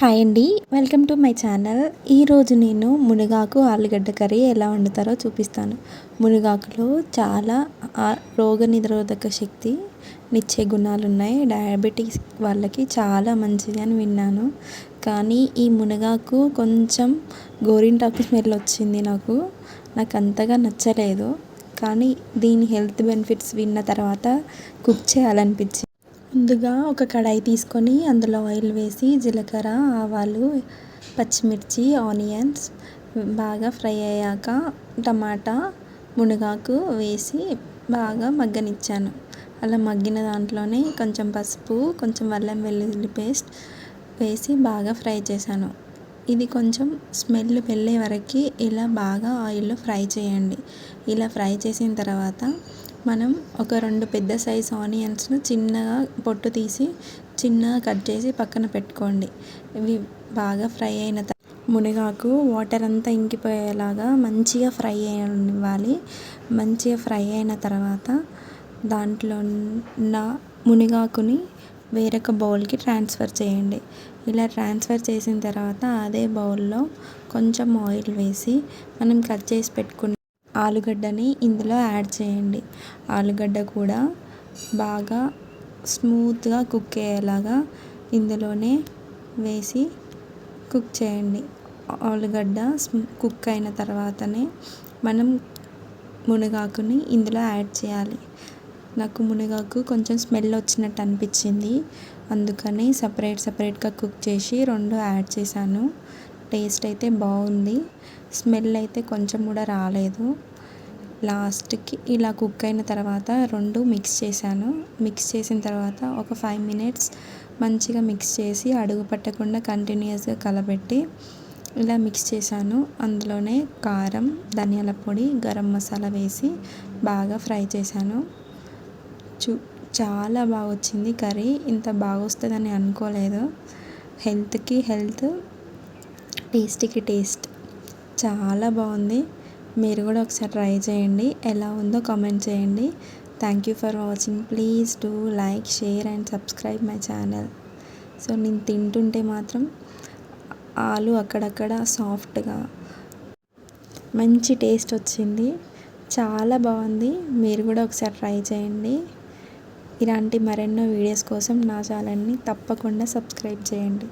Hi అండి. Welcome to my channel. ఈరోజు నేను మునగాకు ఆలుగడ్డ కర్రీ ఎలా వండుతారో చూపిస్తాను. మునగాకులో చాలా రోగ నిరోధక శక్తి నిచ్చే గుణాలు ఉన్నాయి డయాబెటీస్ వాళ్ళకి చాలా మంచిది అని విన్నాను. కానీ ఈ మునగాకు కొంచెం గోరింటాకు స్మెల్ వచ్చింది నాకు. నాకు అంతగా నచ్చలేదు. కానీ దీని హెల్త్ బెనిఫిట్స్ విన్న తర్వాత కుక్ చేయాలనిపించింది. ముందుగా ఒక కడాయి తీసుకొని అందులో ఆయిల్ వేసి జీలకర్ర ఆవాలు పచ్చిమిర్చి ఆనియన్స్ బాగా ఫ్రై అయ్యాక టమాటా మునగాకు వేసి బాగా మగ్గనిచ్చాను. అలా మగ్గిన దాంట్లోనే కొంచెం పసుపు కొంచెం అల్లం వెల్లుల్లి పేస్ట్ వేసి బాగా ఫ్రై చేశాను. ఇది కొంచెం స్మెల్ వెళ్ళే వరకు ఇలా బాగా ఆయిల్లో ఫ్రై చేయండి. ఇలా ఫ్రై చేసిన తర్వాత మనం ఒక రెండు పెద్ద సైజ్ ఆనియన్స్ను చిన్నగా పొట్టు తీసి చిన్నగా కట్ చేసి పక్కన పెట్టుకోండి. ఇవి బాగా ఫ్రై అయిన మునగాకు వాటర్ అంతా ఇంకిపోయేలాగా మంచిగా ఫ్రై అవ్వాలి మంచిగా ఫ్రై అయిన తర్వాత దాంట్లో ఉన్న మునగాకుని వేరొక బౌల్కి ట్రాన్స్ఫర్ చేయండి. ఇలా ట్రాన్స్ఫర్ చేసిన తర్వాత అదే బౌల్లో కొంచెం ఆయిల్ వేసి మనం కట్ చేసి పెట్టుకున్న ఆలుగడ్డని ఇందులో యాడ్ చేయండి. ఆలుగడ్డ కూడా బాగా స్మూత్గా కుక్ అయ్యేలాగా ఇందులోనే వేసి కుక్ చేయండి. ఆలుగడ్డ కుక్ అయిన తర్వాతనే మనం మునగాకుని ఇందులో యాడ్ చేయాలి. నాకు మునగాకు కొంచెం స్మెల్ వచ్చినట్టు అనిపించింది. అందుకని సపరేట్ సపరేట్గా కుక్ చేసి రెండు యాడ్ చేశాను. టేస్ట్ అయితే బాగుంది. స్మెల్ అయితే కొంచెం కూడా రాలేదు. లాస్ట్కి ఇలా కుక్ అయిన తర్వాత రెండు మిక్స్ చేశాను. మిక్స్ చేసిన తర్వాత ఒక ఫైవ్ మినిట్స్ మంచిగా మిక్స్ చేసి అడుగు పట్టకుండా కంటిన్యూస్గా కలబెట్టి ఇలా మిక్స్ చేశాను. అందులోనే కారం ధనియాల పొడి గరం మసాలా వేసి బాగా ఫ్రై చేశాను. చూ చాలా బాగా వచ్చింది కర్రీ. ఇంత బాగా వస్తుందని అనుకోలేదు. హెల్త్కి హెల్త్ టేస్ట్కి టేస్ట్. చాలా బాగుంది. మీరు కూడా ఒకసారి ట్రై చేయండి. ఎలా ఉందో కామెంట్ చేయండి. Thank you for watching. Please do like share and subscribe my channel. So నేను తింటుంటే మాత్రం ఆలు అక్కడక్కడ సాఫ్ట్గా మంచి టేస్ట్ వచ్చింది. చాలా బాగుంది. మీరు కూడా ఒకసారి ట్రై చేయండి. ఇలాంటి మరెన్నో వీడియోస్ కోసం నా ఛానల్ని తప్పకుండా సబ్స్క్రైబ్ చేయండి.